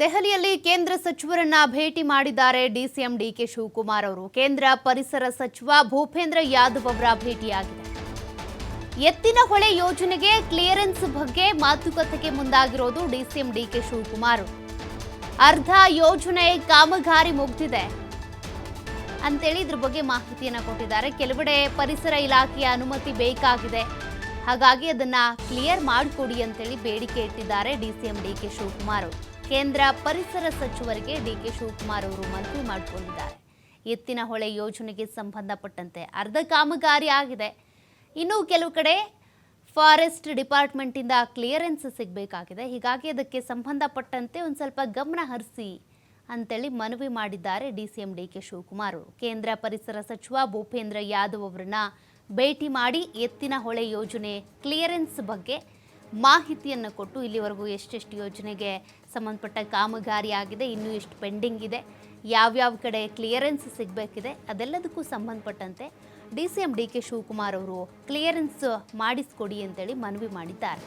ದೆಹಲಿಯಲ್ಲಿ ಕೇಂದ್ರ ಸಚಿವರನ್ನ ಭೇಟಿ ಮಾಡಿದ್ದಾರೆ ಡಿಸಿಎಂ ಡಿಕೆ ಶಿವಕುಮಾರ್ ಅವರು. ಕೇಂದ್ರ ಪರಿಸರ ಸಚಿವ ಭೂಪೇಂದ್ರ ಯಾದವ್ ಅವರ ಭೇಟಿಯಾಗಿದೆ. ಎತ್ತಿನ ಹೊಳೆ ಯೋಜನೆಗೆ ಕ್ಲಿಯರೆನ್ಸ್ ಬಗ್ಗೆ ಮಾತುಕತೆಗೆ ಮುಂದಾಗಿರೋದು ಡಿಸಿಎಂ ಡಿಕೆ ಶಿವಕುಮಾರ್. ಅರ್ಧ ಯೋಜನೆ ಕಾಮಗಾರಿ ಮುಗ್ದಿದೆ. ಅಂತೇಳಿ ಇದ್ರ ಬಗ್ಗೆ ಮಾಹಿತಿಯನ್ನ ಕೊಟ್ಟಿದ್ದಾರೆ. ಕೆಲವೆಡೆ ಪರಿಸರ ಇಲಾಖೆಯ ಅನುಮತಿ ಬೇಕಾಗಿದೆ. ಹಾಗಾಗಿ ಅದನ್ನ ಕ್ಲಿಯರ್ ಮಾಡಿಕೊಡಿ ಅಂತೇಳಿ ಬೇಡಿಕೆ ಇಟ್ಟಿದ್ದಾರೆ ಡಿಸಿಎಂ ಡಿಕೆ ಶಿವಕುಮಾರ್ ಅವರು. ಕೇಂದ್ರ ಪರಿಸರ ಸಚಿವರಿಗೆ ಡಿಕೆ ಶಿವಕುಮಾರ್ ಅವರು ಮನವಿ ಮಾಡಿಕೊಂಡಿದ್ದಾರೆ. ಎತ್ತಿನ ಹೊಳೆ ಯೋಜನೆಗೆ ಸಂಬಂಧಪಟ್ಟಂತೆ ಅರ್ಧ ಕಾಮಗಾರಿ ಆಗಿದೆ. ಇನ್ನೂ ಕೆಲವು ಕಡೆ ಫಾರೆಸ್ಟ್ ಡಿಪಾರ್ಟ್ಮೆಂಟಿಂದ ಕ್ಲಿಯರೆನ್ಸ್ ಸಿಗಬೇಕಾಗಿದೆ. ಹೀಗಾಗಿ ಅದಕ್ಕೆ ಸಂಬಂಧಪಟ್ಟಂತೆ ಒಂದು ಸ್ವಲ್ಪ ಗಮನ ಹರಿಸಿ ಅಂತೇಳಿ ಮನವಿ ಮಾಡಿದ್ದಾರೆ D C M D K Shivakumar. ಕೇಂದ್ರ ಪರಿಸರ ಸಚಿವ ಭೂಪೇಂದ್ರ ಯಾದವ್ ಅವರನ್ನ ಭೇಟಿ ಮಾಡಿ ಎತ್ತಿನ ಹೊಳೆ ಯೋಜನೆ ಕ್ಲಿಯರೆನ್ಸ್ ಬಗ್ಗೆ ಮಾಹಿತಿಯನ್ನು ಕೊಟ್ಟು ಇಲ್ಲಿವರೆಗೂ ಎಷ್ಟೆಷ್ಟು ಯೋಜನೆಗೆ ಸಂಬಂಧಪಟ್ಟ ಕಾಮಗಾರಿ ಆಗಿದೆ ಇನ್ನೂ ಎಷ್ಟು ಪೆಂಡಿಂಗ್ ಇದೆ, ಯಾವ್ಯಾವ ಕಡೆ ಕ್ಲಿಯರೆನ್ಸ್ ಸಿಗಬೇಕಿದೆ, ಅದೆಲ್ಲದಕ್ಕೂ ಸಂಬಂಧಪಟ್ಟಂತೆ D C M D K Shivakumar ಅವರು ಕ್ಲಿಯರೆನ್ಸ್ ಮಾಡಿಸ್ಕೊಡಿ ಅಂತೇಳಿ ಮನವಿ ಮಾಡಿದ್ದಾರೆ.